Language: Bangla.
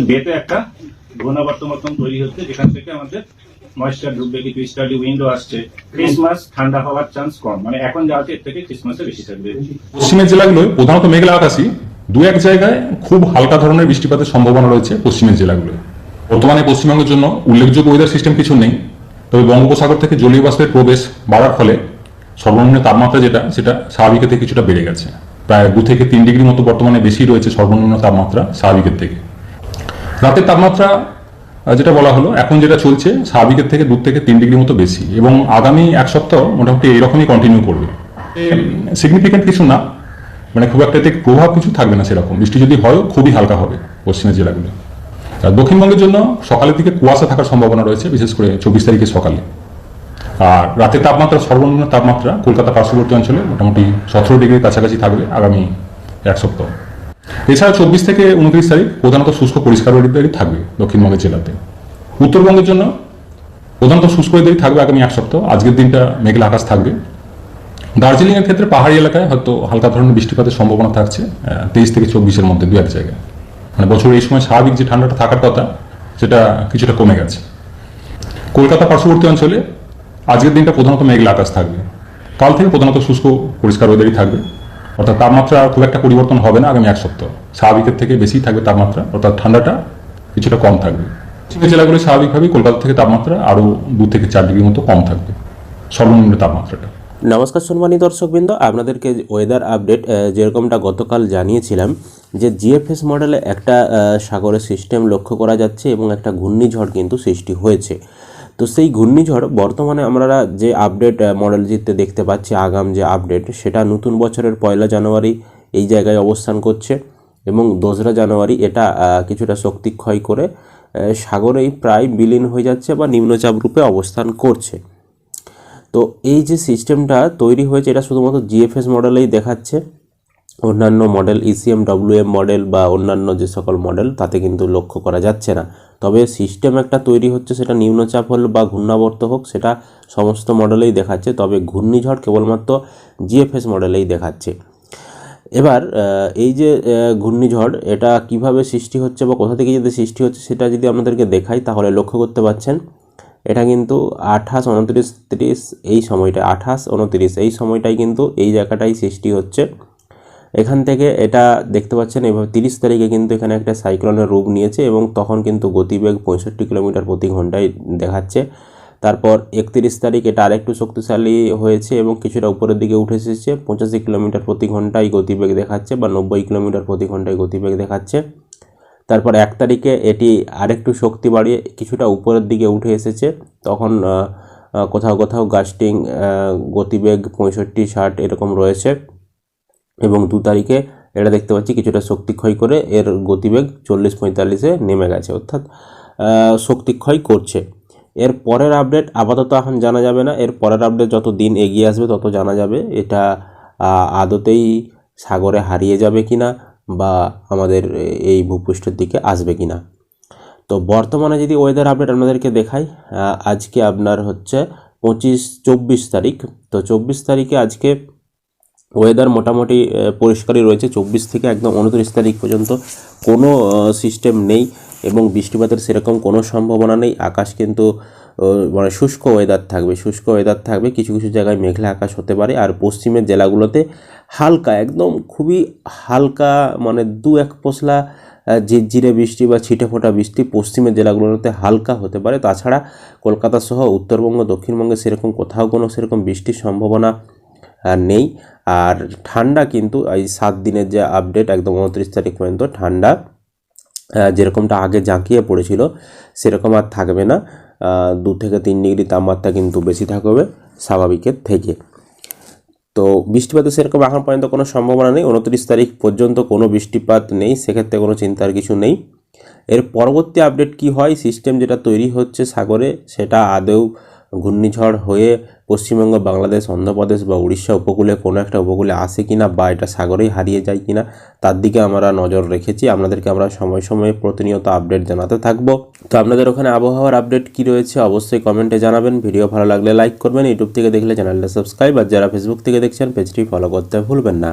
বেতে একটা ঘূর্ণাবর্ত মতন তৈরি হচ্ছে, যেখান থেকে আমাদের ময়েশ্চার ঢুকবে, কিছু স্টাডি উইন্ডো আসছে। ক্রিসমাস ঠান্ডা হওয়ার চান্স কম। মানে এখন যা আছে, এর থেকে ক্রিসমাসে বেশি থাকবে। পশ্চিমের জেলাগুলোয় প্রধানত মেঘলা আকাশই দু এক জায়গায় খুব হালকা ধরনের বৃষ্টিপাতের সম্ভাবনা রয়েছে পশ্চিমের জেলাগুলোয়। বর্তমানে পশ্চিমবঙ্গের জন্য উল্লেখযোগ্য ওয়েদার সিস্টেম কিছু নেই, তবে বঙ্গোপসাগর থেকে জলীয় বাষ্পের প্রবেশ বাড়ার ফলে সর্বনিম্ন তাপমাত্রা যেটা, সেটা স্বাভাবিকের থেকে কিছুটা বেড়ে গেছে। প্রায় দু থেকে তিন ডিগ্রি মতো বর্তমানে বেশি রয়েছে সর্বনিম্ন তাপমাত্রা স্বাভাবিকের থেকে। রাতের তাপমাত্রা যেটা বলা হলো এখন যেটা চলছে স্বাভাবিকের থেকে দু থেকে তিন ডিগ্রি মতো বেশি। এবং আগামী এক সপ্তাহ মোটামুটি এরকমই কন্টিনিউ করবে। সিগনিফিকেন্ট কিছু না মানে খুব একটা এতে প্রভাব কিছু থাকবে না সেরকম। বৃষ্টি যদি হয় খুবই হালকা হবে পশ্চিমের জেলাগুলো। আর দক্ষিণবঙ্গের জন্য সকালের দিকে কুয়াশা থাকার সম্ভাবনা রয়েছে বিশেষ করে চব্বিশ তারিখে সকালে। আর রাতের তাপমাত্রা সর্বনিম্ন তাপমাত্রা কলকাতা পার্শ্ববর্তী অঞ্চলে মোটামুটি সতেরো ডিগ্রির কাছাকাছি থাকবে আগামী এক সপ্তাহ। এছাড়া চব্বিশ থেকে উনত্রিশ তারিখ প্রধানত শুষ্ক পরিষ্কার ওয়েদারই থাকবে দক্ষিণবঙ্গের জেলাতে। উত্তরবঙ্গের জন্য প্রধানত শুষ্ক ওয়েদারই থাকবে আগামী এক সপ্তাহ, আজকের দিনটা মেঘলা আকাশ থাকবে। দার্জিলিং এর ক্ষেত্রে পাহাড়ি এলাকায় হয়তো হালকা ধরনের বৃষ্টিপাতের সম্ভাবনা থাকছে তেইশ থেকে চব্বিশের মধ্যে দু এক জায়গায়। মানে বছরের এই সময় স্বাভাবিক যে ঠান্ডাটা থাকার কথা, সেটা কিছুটা কমে গেছে। কলকাতা পার্শ্ববর্তী অঞ্চলে আজকের দিনটা প্রধানত মেঘলা আকাশ থাকবে। কাল থেকে প্রধানত শুষ্ক পরিষ্কার ওয়েদারই থাকবে। অর্থাৎ তাপমাত্রা খুব একটা পরিবর্তন হবে না আগামী এক সপ্তাহ। স্বাভাবিকের থেকে বেশি থাকবে তাপমাত্রা, অর্থাৎ ঠান্ডাটা কিছুটা কম থাকবে। পশ্চিমের জেলাগুলো স্বাভাবিকভাবেই কলকাতা থেকে তাপমাত্রা আরও দু থেকে চার ডিগ্রি মতো কম থাকবে, সর্বনিম্ন তাপমাত্রাটা। নমস্কার সম্মানী দর্শকবৃন্দ, আপনাদেরকে ওয়েদার আপডেট যেরকমটা গতকাল জানিয়েছিলাম যে জিএফএস মডেলে একটা সাগরের সিস্টেম লক্ষ্য করা যাচ্ছে এবং একটা ঘূর্ণিঝড় কিন্তু সৃষ্টি হয়েছে। তো সেই ঘূর্ণিঝড় বর্তমানে আমরা যে আপডেট মডেলটিতে দেখতে পাচ্ছি, আগাম যে আপডেট সেটা নতুন বছরের পয়লা জানুয়ারি এই জায়গায় অবস্থান করছে এবং দোসরা জানুয়ারি এটা কিছুটা শক্তি ক্ষয় করে সাগরেই প্রায় বিলীন হয়ে যাচ্ছে বা নিম্নচাপ রূপে অবস্থান করছে। তো এই যে সিস্টেমটা তৈরি হয়েছে, এটা শুধুমাত্র জিএফএস মডেলেই দেখাচ্ছে। অন্যান্য মডেল ইসিএম ডব্লিউএম মডেল বা অন্যান্য যে সকল মডেল তাতে কিন্তু লক্ষ্য করা যাচ্ছে না। তবে সিস্টেম একটা তৈরি হচ্ছে, সেটা নিম্নচাপ হল বা ঘূর্ণাবর্ত হোক, সেটা সমস্ত মডেলেই দেখাচ্ছে, তবে ঘূর্ণিঝড় কেবলমাত্র জিএফএস মডেলেই দেখাচ্ছে। এবার এই যে ঘূর্ণিঝড়, এটা কীভাবে সৃষ্টি হচ্ছে বা কোথা থেকে যদি সৃষ্টি হচ্ছে, সেটা যদি আপনাদেরকে দেখাই, তাহলে লক্ষ্য করতে পারছেন এটা কিন্তু আঠাশ উনত্রিশ তিরিশ এই সময়টা, আঠাশ উনত্রিশ এই সময়টাই কিন্তু এই জায়গাটাই সৃষ্টি হচ্ছে। এখান থেকে এটা দেখতে পাচ্ছেন, এভাবে তিরিশ তারিখে কিন্তু এখানে একটা সাইক্লোনের রূপ নিয়েছে এবং তখন কিন্তু গতিবেগ পঁয়ষট্টি কিলোমিটার প্রতি ঘন্টায় দেখাচ্ছে। তারপর একত্রিশ তারিখ এটা আরেকটু শক্তিশালী হয়েছে এবং কিছুটা উপরের দিকে উঠে এসেছে। পঁচাশি কিলোমিটার প্রতি ঘন্টায় গতিবেগ দেখাচ্ছে বা নব্বই কিলোমিটার প্রতি ঘন্টায় গতিবেগ দেখাচ্ছে। তারপর এক তারিখে এটি আরেকটু শক্তি বাড়িয়ে কিছুটা উপরের দিকে উঠে এসেছে। তখন কোথাও কোথাও গাস্টিং গতিবেগ পঁয়ষট্টি, ষাট এরকম রয়েছে। এবং দু তারিখে এটা দেখতে পাচ্ছি কিছুটা শক্তিক্ষয় করে এর গতিবেগ চল্লিশ পঁয়তাল্লিশে নেমে গেছে, অর্থাৎ শক্তিক্ষয় করছে। এর পরের আপডেট আপাতত এখন জানা যাবে না। এর পরের আপডেট যত দিন এগিয়ে আসবে তত জানা যাবে এটা আদতেই সাগরে হারিয়ে যাবে কি না বা আমাদের এই ভূপৃষ্ঠের দিকে আসবে কি না তো বর্তমানে যদি ওয়েদার আপডেট আপনাদেরকে দেখাই আজকে আপনার হচ্ছে পঁচিশ, চব্বিশ তারিখ। তো চব্বিশ তারিখে আজকে ওয়েদার মোটামুটি পরিষ্কারই রয়েছে। চব্বিশ থেকে একদম উনত্রিশ তারিখ পর্যন্ত কোনো সিস্টেম নেই এবং বৃষ্টিপাতের সেরকম কোনো সম্ভাবনা নেই। আকাশ কিন্তু মানে শুষ্ক ওয়েদার থাকবে, শুষ্ক ওয়েদার থাকবে। কিছু কিছু জায়গায় মেঘলা আকাশ হতে পারে। আর পশ্চিমের জেলাগুলোতে হালকা, একদম খুবই হালকা মানে দু এক পশলা ঝিরঝিরে বৃষ্টি বা ছিটে ফোটা বৃষ্টি পশ্চিমের জেলাগুলোতে হালকা হতে পারে। তাছাড়া কলকাতা সহ উত্তরবঙ্গ, দক্ষিণবঙ্গে সেরকম কোথাও কোনো সেরকম বৃষ্টির সম্ভাবনা নেই। আর ঠান্ডা কিন্তু এই সাত দিনের যে আপডেট একদম উনত্রিশ তারিখ পর্যন্ত ঠান্ডা যেরকমটা আগে জাঁকিয়ে পড়েছিল, সেরকম আর থাকবে না। দু থেকে তিন ডিগ্রি তাপমাত্রা কিন্তু বেশি থাকবে স্বাভাবিকের থেকে। তো বৃষ্টিপাতের সেরকম এখন পর্যন্ত কোনো সম্ভাবনা নেই। উনত্রিশ তারিখ পর্যন্ত কোনো বৃষ্টিপাত নেই, সেক্ষেত্রে কোনো চিন্তার কিছু নেই। এর পরবর্তী আপডেট কি হয়? সিস্টেম যেটা তৈরি হচ্ছে সাগরে, সেটা আদৌ ঘূর্ণিঝড় হয়ে পশ্চিমবঙ্গ, বাংলাদেশ, অন্ধ্রপ্রদেশ বা উড়িষ্যা উপকূলে কোনো একটা উপকূলে আসে কিনা বা এটা সাগরেই হারিয়ে যায় কিনা, তার দিকে আমরা নজর রেখেছি। আপনাদেরকে আমরা সময় সময়ে প্রতিনিয়ত আপডেট জানাতে থাকব। তো আপনাদের ওখানে আবহাওয়ার আপডেট কি রয়েছে অবশ্যই কমেন্টে জানাবেন। ভিডিও ভালো লাগলে লাইক করবেন। ইউটিউব থেকে দেখলে চ্যানেলটা সাবস্ক্রাইব আর যারা ফেসবুক থেকে দেখছেন পেজটি ফলো করতে ভুলবেন না।